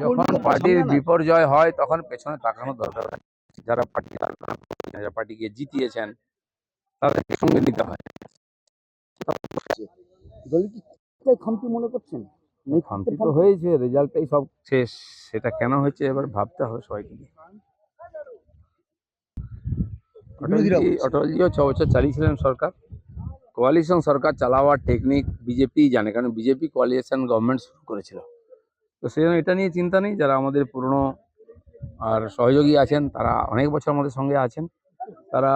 যখন পার্টির বিপর্যয় হয়, তখন পেছনে তাকানো দরকার। যারা পার্টি যারা পার্টিকে জিতিয়েছেন, তাদেরকে সঙ্গে নিতে হয় মনে করছেন শান্তি তো হয়েছে রেজাল্টটাই সব শেষ। সেটা কেন হয়েছে এবার ভাবতে হবে সবাইকে অটলজি অটলজিও ছ বছর চালিয়েছিলেন সরকার। কোয়ালিশন সরকার চালাওয়ার টেকনিক বিজেপি জানে কারণ বিজেপি কোয়ালিশন গভর্নমেন্ট শুরু করেছিল। তো সেই জন্য এটা নিয়ে চিন্তা নেই যারা আমাদের পুরনো আর সহযোগী আছেন তারা অনেক বছর আমাদের সঙ্গে আছেন। তারা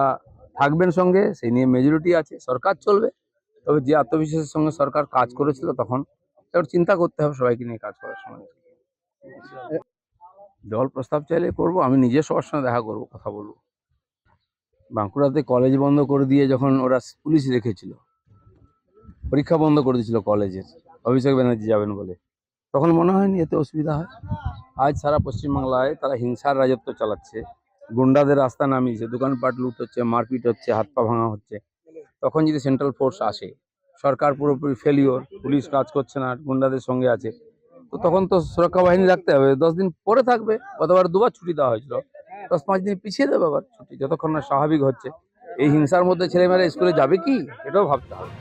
থাকবেন সঙ্গে সেই নিয়ে মেজরিটি আছে। সরকার চলবে তবে যে আত্মবিশ্বাসের সঙ্গে সরকার কাজ করেছিল তখন এবার চিন্তা করতে হবে সবাইকে নিয়ে কাজ করার সময়। দল প্রস্তাব চাইলে করব, আমি নিজে সবার সঙ্গে দেখা করব, কথা বলব। বাঁকুড়াতে কলেজ বন্ধ করে দিয়ে যখন ওরা পুলিশ রেখেছিল, পরীক্ষা বন্ধ করে দিয়েছিল কলেজের অভিষেক ব্যানার্জি যাবেন বলে। তখন মনে হয়নি এতে অসুবিধা হয়। আজ সারা পশ্চিমবাংলায় তারা হিংসার রাজত্ব চালাচ্ছে, গুন্ডাদের রাস্তা নামিয়েছে, দোকানপাট লুট হচ্ছে, মারপিট হচ্ছে, হাত পা ভাঙা হচ্ছে। তখন যদি সেন্ট্রাল ফোর্স আসে সরকার পুরোপুরি ফেলিওর পুলিশ কাজ করছে না, গুন্ডাদের সঙ্গে আছে। তো তখন তো সুরক্ষা বাহিনী রাখতে হবে। দশ দিন পরে থাকবে, গতবার দুবার ছুটি দেওয়া হয়েছিল। দশ পাঁচ দিন পিছিয়ে দেবে আবার ছুটি, যতক্ষণ না স্বাভাবিক হচ্ছে। এই হিংসার মধ্যে ছেলেমেয়েরা স্কুলে যাবে কি? এটাও ভাবতে হবে।